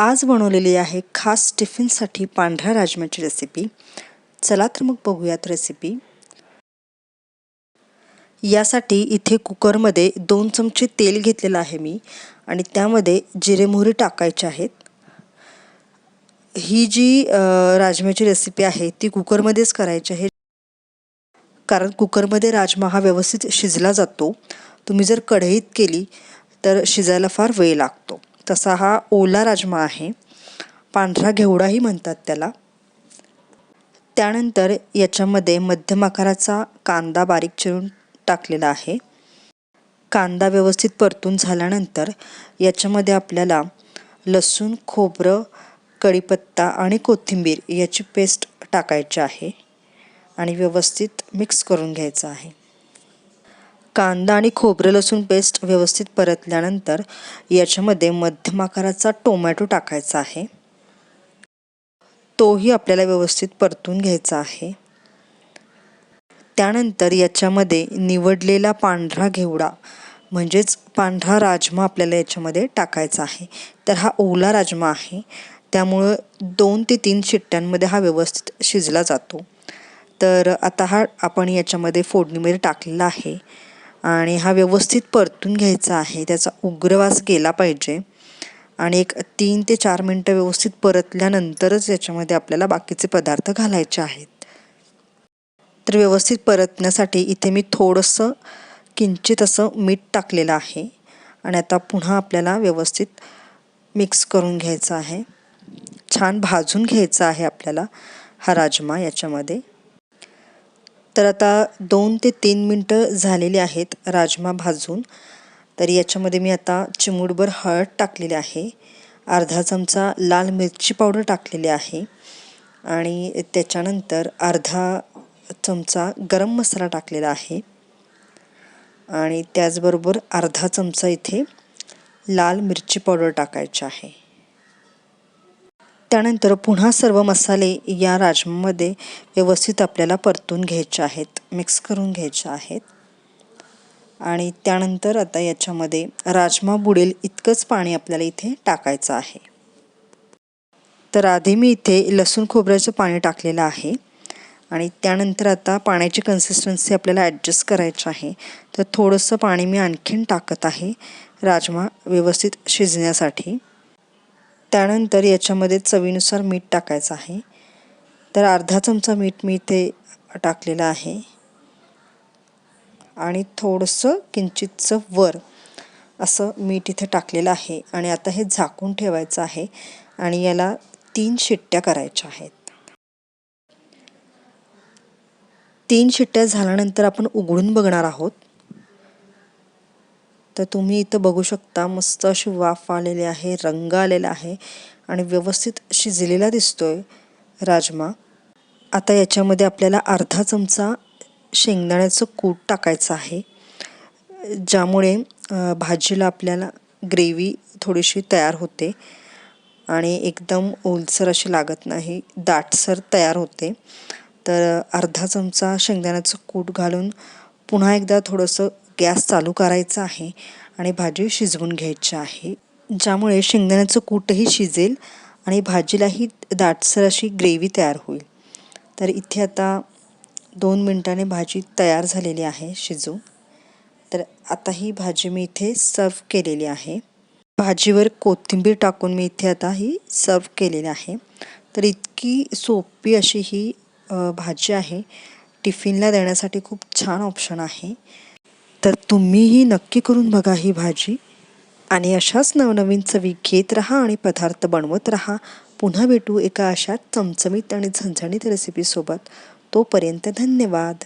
आज बनवलेली आहे खास टिफिनसाठी पांढऱ्या राजम्याची रेसिपी चला तर मग बघूयात रेसिपी यासाठी इथे कुकरमध्ये दोन चमचे तेल घेतलेलं आहे मी आणि त्यामध्ये जिरे मोहरी टाकायचे आहेत. ही जी राजम्याची रेसिपी आहे ती कुकरमध्येच करायची आहे. कारण कुकरमध्ये राजमा हा व्यवस्थित शिजला जातो. तुम्ही जर कढईत केली तर शिजायला फार वेळ लागतो. तसा हा ओला राजमा आहे. पांढरा घेवडाही म्हणतात त्याला. त्यानंतर याच्यामध्ये मध्यम आकाराचा कांदा बारीक चिरून टाकलेला आहे. कांदा व्यवस्थित परतून झाल्यानंतर याच्यामध्ये आपल्याला लसूण खोबरं कढीपत्ता आणि कोथिंबीर याची पेस्ट टाकायची आहे आणि व्यवस्थित मिक्स करून घ्यायचं आहे. कांदा आणि खोबरं लसूण पेस्ट व्यवस्थित परतल्यानंतर याच्यामध्ये मध्यम आकाराचा टोमॅटो टाकायचा आहे. तोही आपल्याला व्यवस्थित परतून घ्यायचा आहे. त्यानंतर याच्यामध्ये निवडलेला पांढरा घेवडा म्हणजेच पांढरा राजमा आपल्याला याच्यामध्ये टाकायचा आहे. तर हा ओला राजमा आहे. त्यामुळं दोन ते तीन शिट्ट्यांमध्ये हा व्यवस्थित शिजला जातो. तर आता हा आपण याच्यामध्ये फोडणीमध्ये टाकलेला आहे. आणि हा व्यवस्थित परतून घ्यायचा आहे. त्याचा उग्रवास गेला पाहिजे. आणि एक तीन ते चार मिनटं व्यवस्थित परतल्यानंतरच याच्यामध्ये आपल्याला बाकीचे पदार्थ घालायचे आहेत. तर व्यवस्थित परतण्यासाठी इथे मी थोडंसं किंचित असं मीठ टाकलेलं आहे. आणि आता पुन्हा आपल्याला व्यवस्थित मिक्स करून घ्यायचं आहे. छान भाजून घ्यायचा आहे आपल्याला हा राजमा याच्यामध्ये. तर आता दोन ते तीन मिनटं झालेली आहेत राजमा भाजून. तर याच्यामध्ये मी आता चिमूटभर हळद टाकलेली आहे. अर्धा चमचा लाल मिरची पावडर टाकलेली आहे. आणि त्याच्यानंतर अर्धा चमचा गरम मसाला टाकलेला आहे. आणि त्याचबरोबर अर्धा चमचा इथे लाल मिरची पावडर टाकायची आहे. त्यानंतर पुन्हा सर्व मसाले या राजमामध्ये व्यवस्थित आपल्याला परतून घ्यायचे आहेत मिक्स करून घ्यायचे आहेत. आणि त्यानंतर आता याच्यामध्ये राजमा बुडेल इतकंच पाणी आपल्याला इथे टाकायचं आहे. तर आधी मी इथे लसूण खोबऱ्याचं पाणी टाकलेलं आहे आणि त्यानंतर आता पाण्याची कन्सिस्टन्सी आपल्याला ॲडजस्ट करायची आहे. तर थोडंसं पाणी मी आणखीन टाकत आहे राजमा व्यवस्थित शिजण्यासाठी. त्यानंतर याच्यामध्ये चवीनुसार मीठ टाकायचं आहे. तर अर्धा चमचा मीठ मी इथे टाकलेलं आहे. आणि थोडंसं किंचितचं वर असं मीठ इथे टाकलेलं आहे. आणि आता हे झाकून ठेवायचं आहे. आणि याला तीन शिट्ट्या करायच्या आहेत. तीन शिट्ट्या झाल्यानंतर आपण उघडून बघणार आहोत. तर तुम्ही इथं बघू शकता मस्त अशी वाफ आलेली आहे रंग आलेला आहे आणि व्यवस्थित शिजलेला दिसतोय राजमा. आता याच्यामध्ये आपल्याला अर्धा चमचा शेंगदाण्याचं कूट टाकायचं आहे ज्यामुळे भाजीला आपल्याला ग्रेव्ही थोडीशी तयार होते आणि एकदम ओलसर अशी लागत नाही दाटसर तयार होते. तर अर्धा चमचा शेंगदाण्याचं कूट घालून पुन्हा एकदा थोडंसं गॅस चालू करायचा आहे आणि भाजी शिजवून घ्यायची आहे. ज्यामुळे शेंगदाण्याचं कूटही शिजेल आणि भाजीलाही दाटसर अशी ग्रेव्ही तयार होईल. तर इथे आता दोन मिनटाने भाजी तयार झालेली आहे शिजून. तर आता ही भाजी मी इथे सर्व केलेली आहे. भाजीवर कोथिंबीर टाकून मी इथे आता ही सर्व केलेली आहे. तर इतकी सोपी अशी ही भाजी आहे. टिफिनला देण्यासाठी खूप छान ऑप्शन आहे. तर तुम्हीही नक्की करून बघा ही भाजी. आणि अशाच नवनवीन चवी घेत राहा आणि पदार्थ बनवत राहा. पुन्हा भेटू एका अशा चमचमीत आणि झणझणीत रेसिपीसोबत तोपर्यंत धन्यवाद.